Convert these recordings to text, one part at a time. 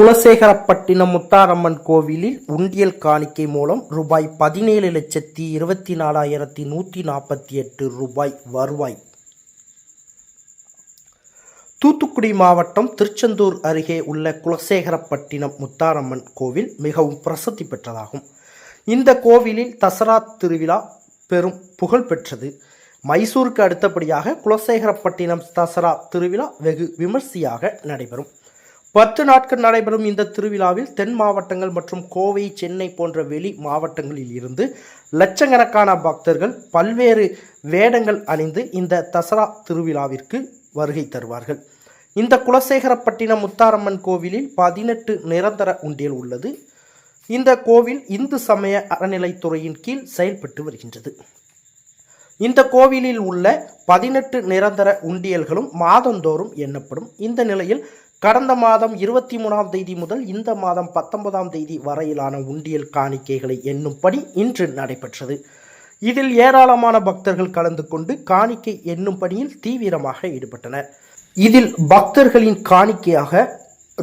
குலசேகரப்பட்டினம் முத்தாரம்மன் கோவிலில் உண்டியல் காணிக்கை மூலம் ரூபாய் பதினேழு லட்சத்தி இருபத்தி நாலாயிரத்தி நூற்றி நாற்பத்தி எட்டு ரூபாய் வருவாய். தூத்துக்குடி மாவட்டம் திருச்செந்தூர் அருகே உள்ள குலசேகரப்பட்டினம் முத்தாரம்மன் கோவில் மிகவும் பிரசித்தி பெற்றதாகும். இந்த கோவிலில் தசரா திருவிழா பெரும் புகழ் பெற்றது. மைசூருக்கு அடுத்தபடியாக குலசேகரப்பட்டினம் தசரா திருவிழா வெகு விமர்சையாக நடைபெறும். பத்து நாட்கள் நடைபெறும் இந்த திருவிழாவில் தென் மாவட்டங்கள் மற்றும் கோவை சென்னை போன்ற வெளி மாவட்டங்களில் இருந்து லட்சக்கணக்கான பக்தர்கள் பல்வேறு வேடங்கள் அணிந்து இந்த தசரா திருவிழாவிற்கு வருகை தருவார்கள். இந்த குலசேகரப்பட்டினம் முத்தாரம்மன் கோவிலில் பதினெட்டு நிரந்தர உண்டியல் உள்ளது. இந்த கோவில் இந்து சமய அறநிலைத்துறையின் கீழ் செயல்பட்டு வருகின்றது. இந்த கோவிலில் உள்ள பதினெட்டு நிரந்தர உண்டியல்களும் மாதந்தோறும் எண்ணப்படும். இந்த நிலையில் கடந்த மாதம் இருபத்தி மூணாம் தேதி முதல் இந்த மாதம் பத்தொன்பதாம் தேதி வரையிலான உண்டியல் காணிக்கைகளை எண்ணும்படி இன்று நடைபெற்றது. இதில் ஏராளமான பக்தர்கள் கலந்து கொண்டு காணிக்கை எண்ணும் பணியில் தீவிரமாக ஈடுபட்டனர். இதில் பக்தர்களின் காணிக்கையாக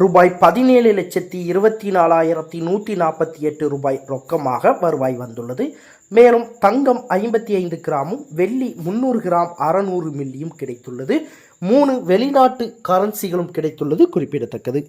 ரூபாய் பதினேழு லட்சத்தி இருபத்தி நாலாயிரத்தி நூற்றி நாற்பத்தி எட்டு ரூபாய் ரொக்கமாக வருவாய் வந்துள்ளது. மேலும் தங்கம் ஐம்பத்தி ஐந்து கிராமும் வெள்ளி முந்நூறு கிராம் அறநூறு மில்லியும் கிடைத்துள்ளது. மூணு வெளிநாட்டு கரன்சிகளும் கிடைத்துள்ளது குறிப்பிடத்தக்கது.